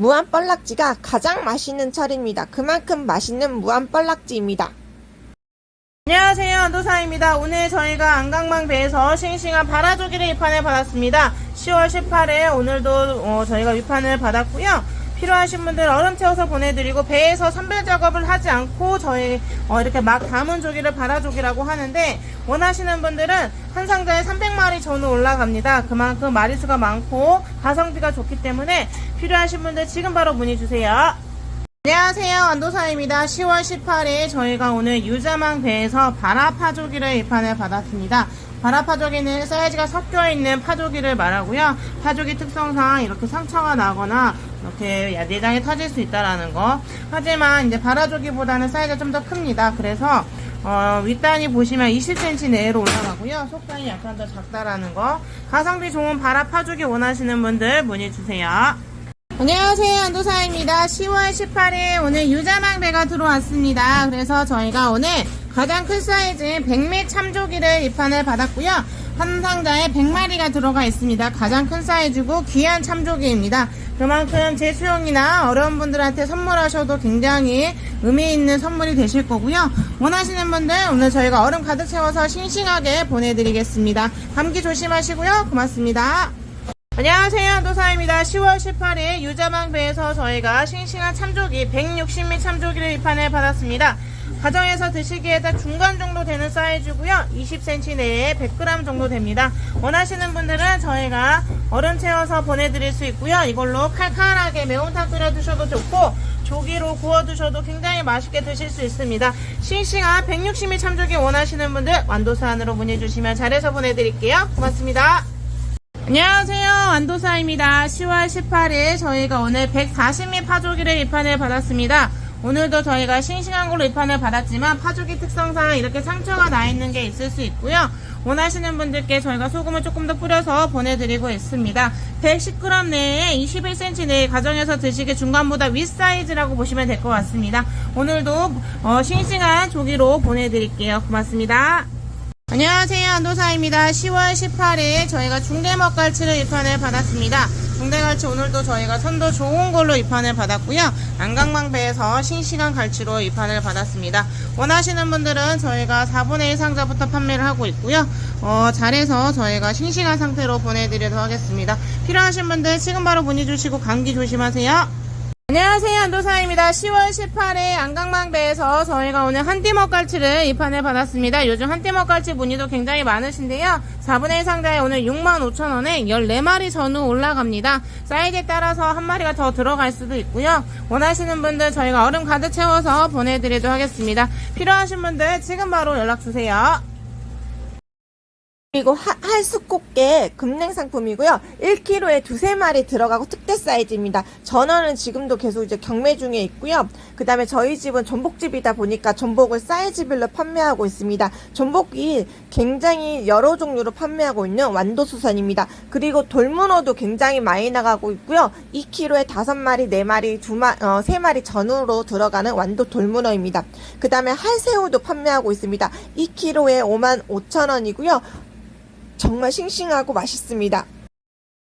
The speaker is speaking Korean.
무한 뻘락지가 가장 맛있는 철입니다. 그만큼 맛있는 무한 뻘락지입니다. 안녕하세요. 안도사입니다. 오늘 저희가 안강망 배에서 싱싱한 바라조기를 위판을 받았습니다. 10월 18일 오늘도 어, 저희가 위판을 받았고요. 필요하신 분들 얼음 채워서 보내드리고 배에서 선별 작업을 하지 않고 저희 어, 이렇게 막 담은 조기를 바라조기라고 하는데 원하시는 분들은 한 상자에 300마리 전후 올라갑니다. 그만큼 마리수가 많고 가성비가 좋기 때문에 필요하신 분들 지금 바로 문의 주세요. 안녕하세요. 안도사입니다. 10월 18일 저희가 오늘 유자망 배에서 바라파조기를 입판을 받았습니다. 바라파조기는 사이즈가 섞여 있는 파조기를 말하고요. 파조기 특성상 이렇게 상처가 나거나 이렇게 내장이 터질 수 있다라는 거. 하지만 이제 바라조기보다는 사이즈가 좀 더 큽니다. 그래서 어, 윗단이 보시면 20cm 내로 올라가고요. 속단이 약간 더 작다라는 거. 가성비 좋은 바라파조기 원하시는 분들 문의 주세요 안녕하세요. 안도사입니다. 10월 18일 오늘 유자망 배가 들어왔습니다. 그래서 저희가 오늘 가장 큰 사이즈인 백미 참조기를 입판을 받았고요. 한 상자에 100마리가 들어가 있습니다. 가장 큰 사이즈고 귀한 참조기입니다. 그만큼 제수용이나 어려운 분들한테 선물하셔도 굉장히 의미 있는 선물이 되실 거고요. 원하시는 분들 오늘 저희가 얼음 가득 채워서 싱싱하게 보내드리겠습니다. 감기 조심하시고요. 고맙습니다 안녕하세요. 도사입니다. 10월 18일 유자망 배에서 저희가 싱싱한 참조기 160미 참조기를 입판을 받았습니다. 가정에서 드시기에 딱 중간 정도 되는 사이즈고요. 20cm 내에 100g 정도 됩니다. 원하시는 분들은 저희가 얼음 채워서 보내드릴 수 있고요. 이걸로 칼칼하게 매운탕 끓여 드셔도 좋고 조기로 구워 드셔도 굉장히 맛있게 드실 수 있습니다. 싱싱한 160미 참조기 원하시는 분들 완도사 안으로 문의 주시면 잘해서 보내드릴게요. 고맙습니다 안녕하세요. 안도사입니다. 10월 18일 저희가 오늘 140미 파조기를 입판을 받았습니다. 오늘도 저희가 싱싱한 걸로 입판을 받았지만 파조기 특성상 이렇게 상처가 나 있는 게 있을 수 있고요. 원하시는 분들께 저희가 소금을 조금 더 뿌려서 보내드리고 있습니다. 110g 내에 21cm 내에 가정에서 드시기 중간보다 윗 사이즈라고 보시면 될 것 같습니다. 오늘도 어, 싱싱한 조기로 보내드릴게요. 고맙습니다. 안녕하세요. 안도사입니다. 10월 18일 저희가 중대먹갈치를 입판을 받았습니다. 중대갈치 오늘도 저희가 선도 좋은 걸로 입판을 받았고요. 안강망배에서 싱싱한 갈치로 입판을 받았습니다. 원하시는 분들은 저희가 4분의 1 상자부터 판매를 하고 있고요. 어, 잘해서 저희가 싱싱한 상태로 보내드리도록 하겠습니다. 필요하신 분들 지금 바로 문의 주시고 감기 조심하세요 안녕하세요. 안도사입니다. 10월 18일 안강망배에서 저희가 오늘 한띠먹 갈치를 입판을 받았습니다. 요즘 한띠먹 갈치 문의도 굉장히 많으신데요. 4분의 1 상자에 오늘 65,000원에 14마리 전후 올라갑니다. 사이즈에 따라서 한 마리가 더 들어갈 수도 있고요. 원하시는 분들 저희가 얼음 가득 채워서 보내드리도록 하겠습니다. 필요하신 분들 지금 바로 연락주세요 그리고 하- 할수꽃게 금냉 상품이고요. 1kg에 두세 마리 들어가고 특대 사이즈입니다. 전원은 지금도 계속 이제 경매 중에 있고요. 그 다음에 저희 집은 전복집이다 보니까 전복을 사이즈별로 판매하고 있습니다. 전복이 굉장히 여러 종류로 판매하고 있는 완도수산입니다. 그리고 돌문어도 굉장히 많이 나가고 있고요. 2kg에 다섯 마리, 네 마리, 두 마, 어, 세 마리 전후로 들어가는 완도 돌문어입니다. 그 다음에 할새우도 판매하고 있습니다. 2kg에 5만 5천 원이고요. 정말 싱싱하고 맛있습니다.